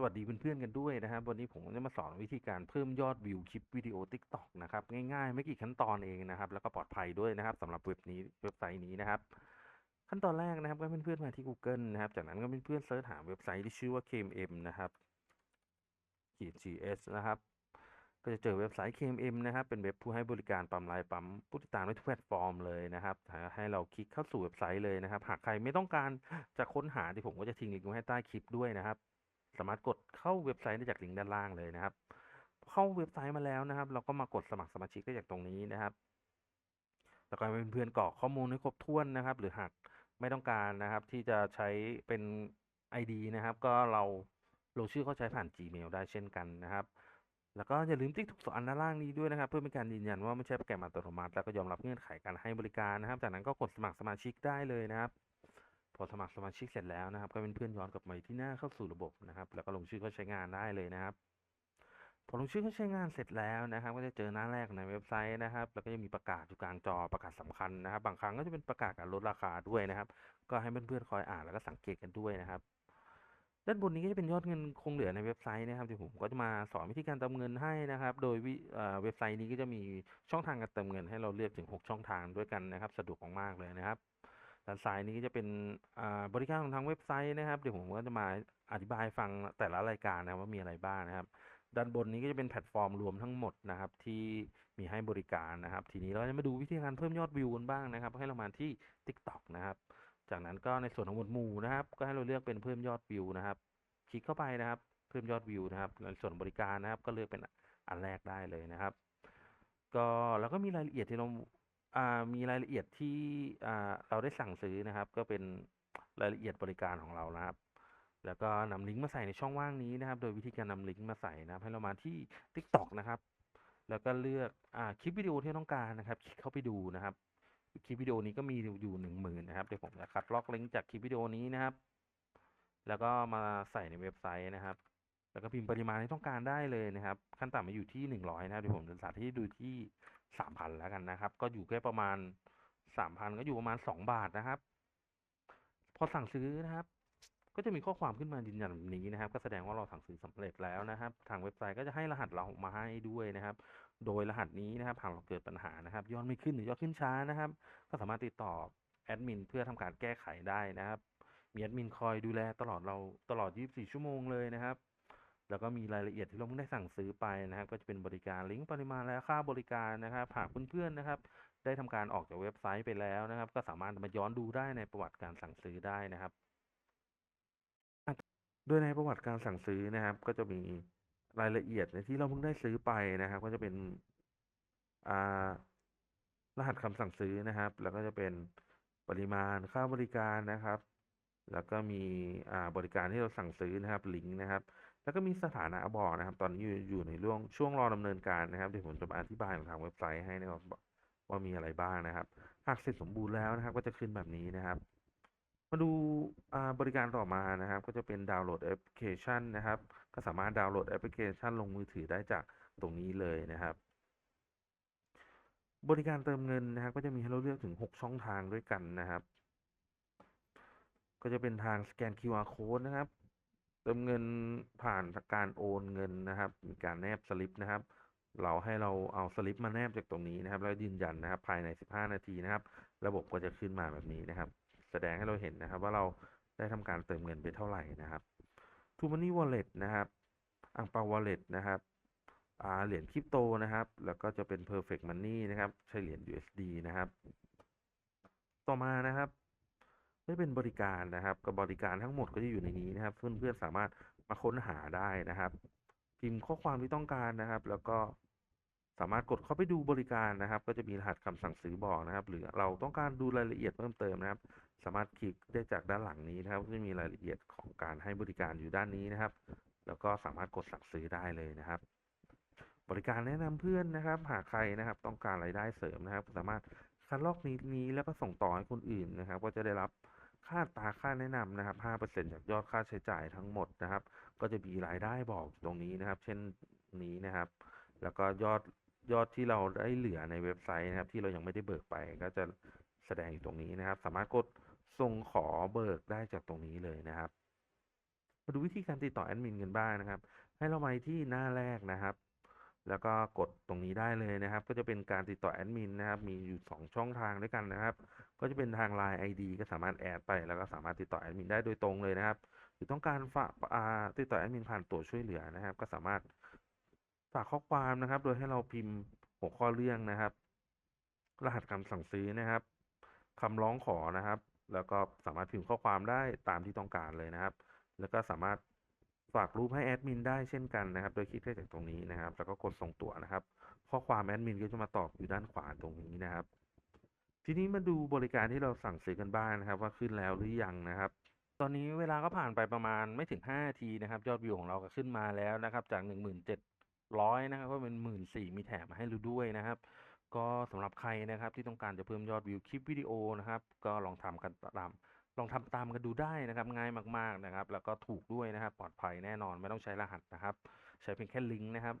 สวัสดีเพื่อนๆกันด้วยนะครับวันนี้ผมจะมาสอนวิธีการเพิ่มยอดวิวคลิปวิดีโอ TikTok นะครับง่ายๆ ไม่กี่ขั้นตอนเองนะครับ แล้วก็ปลอดภัยด้วยนะครับสำหรับเว็บนี้เว็บไซต์นี้นะครับ ขั้นตอนแรกนะครับก็เพื่อนๆมาที่ Google นะครับ จากนั้นก็เพื่อนๆเสิร์ชหาเว็บไซต์ที่ชื่อว่า KMM นะครับขีด GS นะครับ ก็จะเจอเว็บไซต์ KMM นะครับ เป็นเว็บผู้ให้บริการปั๊มไลน์ปั๊มผู้ติดตามได้ทุกแพลตฟอร์มเลยนะครับ ให้เราคลิกเข้าสู่เว็บไซต์เลยนะครับ หากใครไม่ต้องการจะค้นหาที่ผมก็จะทิ้งลิงก์ไว้ให้ใต้คลิปด้วยนะครับ สามารถกดเข้าเว็บไซต์ได้จากลิงก์ด้านล่างเลยนะครับ เข้าเว็บไซต์มาแล้วนะครับ เราก็มากดสมัครสมาชิกได้จากตรงนี้นะครับ แล้วก็เพื่อนๆกรอกข้อมูลให้ครบถ้วนนะครับ หรือหากไม่ต้องการนะครับ ที่จะใช้เป็น ID นะครับ ก็เราลงชื่อเข้าใช้ผ่าน Gmail ได้เช่นกันนะครับ แล้วก็อย่าลืมติ๊กถูกสอันด้านล่างนี้ด้วยนะครับ เพื่อเป็นการยืนยันว่าไม่ใช่โปรแกรมอัตโนมัติ แล้วก็ยอมรับเงื่อนไขการให้บริการนะครับ จากนั้นก็กดสมัครสมาชิกได้เลยนะครับ พอสมัครสมาชิกเสร็จแล้วนะครับ ก็เป็นเพื่อนย้อนกลับมาที่หน้าเข้าสู่ระบบนะครับ แล้วก็ลงชื่อเข้าใช้งานได้เลยนะครับ พอลงชื่อเข้าใช้งานเสร็จแล้วนะครับ ก็จะเจอหน้าแรกในเว็บไซต์นะครับ แล้วก็จะมีประกาศอยู่กลางจอประกาศสำคัญนะครับ บางครั้งก็จะเป็นประกาศการลดราคาด้วยนะครับ ก็ให้เพื่อนๆคอยอ่านแล้วก็สังเกตกันด้วยนะครับด้านบนนี้ก็จะเป็นยอดเงินคงเหลือในเว็บไซต์นะครับเดี๋ยวผมก็จะมาสอนวิธีการเติมเงินให้นะครับ โดยเว็บไซต์นี้ก็จะมีช่องทางการเติมเงินให้เราเลือกถึง 6 ช่องทางด้วยกันนะครับ สะดวกมากๆเลยนะครับ ด้านซ้ายนี้ก็จะเป็นบริการของทางเว็บไซต์นะครับ เดี๋ยวผมก็จะมาอธิบายฟังแต่ละรายการนะว่ามีอะไรบ้างนะครับ ด้านบนนี้ก็จะเป็นแพลตฟอร์มรวมทั้งหมดนะครับ ที่มีให้บริการนะครับ ทีนี้เราจะมาดูวิธีการเพิ่มยอดวิวกันบ้างนะครับ ให้เรามาที่ TikTok นะครับ จากนั้นก็ในส่วนของหมวดหมู่นะครับ ก็ให้เราเลือกเป็นเพิ่มยอดวิวนะครับ คลิกเข้าไปนะครับ เพิ่มยอดวิวนะครับในส่วนบริการนะครับ ก็เลือกเป็นอันแรกได้เลยนะครับ ก็แล้วก็มีรายละเอียดที่เราอ่า มีรายละเอียดที่เราได้สั่งซื้อนะครับ ก็เป็นรายละเอียดบริการของเรานะครับ แล้วก็นำลิงก์มาใส่ในช่องว่างนี้นะครับ โดยวิธีการนำลิงก์มาใส่นะครับ ให้เรามาที่ TikTok นะครับ แล้วก็เลือกอคลิปวิดีโอที่ต้องการนะครับ คลิกเข้าไปดูนะครับ คลิปวิดีโอนี้ก็มีอยู่หนึ่งหมื่นนะครับ เดี๋ยวผมจะคัดลอกลิงก์จากคลิปวิดีโอนี้นะครับ แล้วก็มาใส่ในเว็บไซต์นะครับ แล้วก็พิมพ์ปริมาณที่ต้องการได้เลยนะครับ ขั้นต่ำมาอยู่ที่หนึ่งร้อยนะครับเดี๋ยวผมจะสาธิตดูที่สามพันแล้วกันนะครับ ก็อยู่แค่ประมาณสามพันก็อยู่ประมาณสองบาทนะครับ พอสั่งซื้อนะครับ ก็จะมีข้อความขึ้นมายืนยันแบบนี้นะครับ ก็แสดงว่าเราสั่งซื้อสำเร็จแล้วนะครับ ทางเว็บไซต์ก็จะให้รหัสเรามาให้ด้วยนะครับ โดยรหัสนี้นะครับหากเราเกิดปัญหานะครับยอดไม่ขึ้นหรือยอดขึ้นช้านะครับ ก็สามารถติดต่อแอดมินเพื่อทำการแก้ไขได้นะครับมีแอดมินคอยดูแลตลอดเราตลอด 24 ชั่วโมงเลยนะครับ แล้วก็มีรายละเอียดที่เราเพิ่งได้สั่งซื้อไปนะครับ ก็จะเป็นบริการลิงก์ปริมาณและค่าบริการนะครับหากเพื่อนๆนะครับ ได้ทำการออกจากเว็บไซต์ไปแล้วนะครับ ก็สามารถมาย้อนดูได้ในประวัติการสั่งซื้อได้นะครับ โดยในประวัติการสั่งซื้อนะครับ ก็จะมีรายละเอียดในที่เราเพิ่งได้ซื้อไปนะครับ ก็จะเป็นอ่ารหัสคำสั่งซื้อนะครับ แล้วก็จะเป็นปริมาณค่าบริการนะครับ แล้วก็มีอ่าบริการที่เราสั่งซื้อนะครับลิงก์นะครับ แล้วก็มีสถานะบอกนะครับ ตอนนี้อยู่อยู่ในช่วงช่วงรอดำเนินการนะครับเดี๋ยวผมจะมาอธิบายของทางเว็บไซต์ให้นะครับว่ามีอะไรบ้างนะครับ หากเสร็จสมบูรณ์แล้วนะครับ ก็จะขึ้นแบบนี้นะครับ มาดูบริการต่อมานะครับ ก็จะเป็นดาวน์โหลดแอปพลิเคชันนะครับ ก็สามารถดาวน์โหลดแอปพลิเคชันลงมือถือได้จากตรงนี้เลยนะครับ บริการเติมเงินนะครับ ก็จะมีให้เราเลือกถึง 6 ช่องทางด้วยกันนะครับ ก็จะเป็นทางสแกน QR code นะครับ ติมเงินผ่านการโอนเงินนะครับ มีการแนบสลิปนะครับ เราให้เราเอาสลิปมาแนบจากตรงนี้นะครับ แล้วยืนยันนะครับ ภายใน 15 นาทีนะครับ ระบบก็จะขึ้นมาแบบนี้นะครับ แสดงให้เราเห็นนะครับ ว่าเราได้ทำการเติมเงินไปเท่าไหร่นะครับ t ูมันนี่วอลเล็ตนะครับอังเปาวอลเล็ตนะครับเหรียญคริปโตนะครับ แล้วก็จะเป็น perfect money นะครับ ใช้เหรียญ USD นะครับ ต่อมานะครับ ไม่เป็นบริการนะครับ กับบริการทั้งหมดก็จะอยู่ในนี้นะครับ เพื่อนๆสามารถมาค้นหาได้นะครับ พิมพ์ข้อความที่ต้องการนะครับ แล้วก็สามารถกดเข้าไปดูบริการนะครับ ก็จะมีรหัสคำสั่งซื้อบอกนะครับ หรือเราต้องการดูรายละเอียดเพิ่มเติมนะครับ สามารถคลิกได้จากด้านหลังนี้นะครับจะมีรายละเอียดของการให้บริการอยู่ด้านนี้นะครับ แล้วก็สามารถกดสั่งซื้อได้เลยนะครับบริการแนะนำเพื่อนนะครับ หากใครนะครับ ต้องการรายได้เสริมนะครับ สามารถคัดลอกนี้นี้แล้วก็ส่งต่อให้คนอื่นนะครับ ก็จะได้รับ ค่าตาค่าแนะนำนะครับ 5%จากยอดค่าใช้จ่ายทั้งหมดนะครับ ก็จะมีรายได้บอกตรงนี้นะครับ เช่นนี้นะครับ แล้วก็ยอดยอดที่เราได้เหลือในเว็บไซต์นะครับ ที่เรายังไม่ได้เบิกไปก็จะแสดงอยู่ตรงนี้นะครับ สามารถกดส่งขอเบิกได้จากตรงนี้เลยนะครับ มาดูวิธีการติดต่อแอดมินกันบ้างนะครับ ให้เรามาที่หน้าแรกนะครับ แล้วก็กดตรงนี้ได้เลยนะครับ ก็จะเป็นการติดต่อแอดมินนะครับ มีอยู่ 2 ช่องทางด้วยกันนะครับ ก็จะเป็นทาง Line ID ก็สามารถแอดไป แล้วก็สามารถติดต่อแอดมินได้โดยตรงเลยนะครับ หรือต้องการฝากติดต่อแอดมินผ่านตัวช่วยเหลือนะครับ ก็สามารถฝากข้อความนะครับ โดยให้เราพิมพ์หัวข้อเรื่องนะครับ รหัสคำสั่งซื้อนะครับคำร้องขอนะครับ แล้วก็สามารถพิมพ์ข้อความได้ตามที่ต้องการเลยนะครับ แล้วก็สามารถ ฝากรูปให้แอดมินได้เช่นกันนะครับ โดยคลิกได้จากตรงนี้นะครับ แล้วก็กดส่งตัวนะครับ ข้อความแอดมินก็จะมาตอบอยู่ด้านขวาตรงนี้นะครับ ทีนี้มาดูบริการที่เราสั่งซื้อกันบ้างนะครับ ว่าขึ้นแล้วหรือยังนะครับ ตอนนี้เวลาก็ผ่านไปประมาณไม่ถึง5นาทีนะครับ ยอดวิวของเราก็ขึ้นมาแล้วนะครับ จาก 1,700นะครับก็เป็น14,000มีแถมมาให้เราด้วยนะครับ ก็สำหรับใครนะครับที่ต้องการจะเพิ่มยอดวิวคลิปวิดีโอนะครับ ก็ลองทำกันตาม ลองทำตามกันดูได้นะครับง่ายมากๆนะครับ แล้วก็ถูกด้วยนะครับ ปลอดภัยแน่นอนไม่ต้องใช้รหัสนะครับ ใช้เพียงแค่ลิงก์นะครับ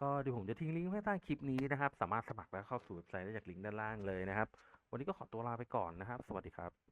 ก็เดี๋ยวผมจะทิ้งลิงก์ไว้ใต้คลิปนี้นะครับ สามารถสมัครและเข้าสู่เว็บไซต์ได้จากลิงก์ด้านล่างเลยนะครับ วันนี้ก็ขอตัวลาไปก่อนนะครับ สวัสดีครับ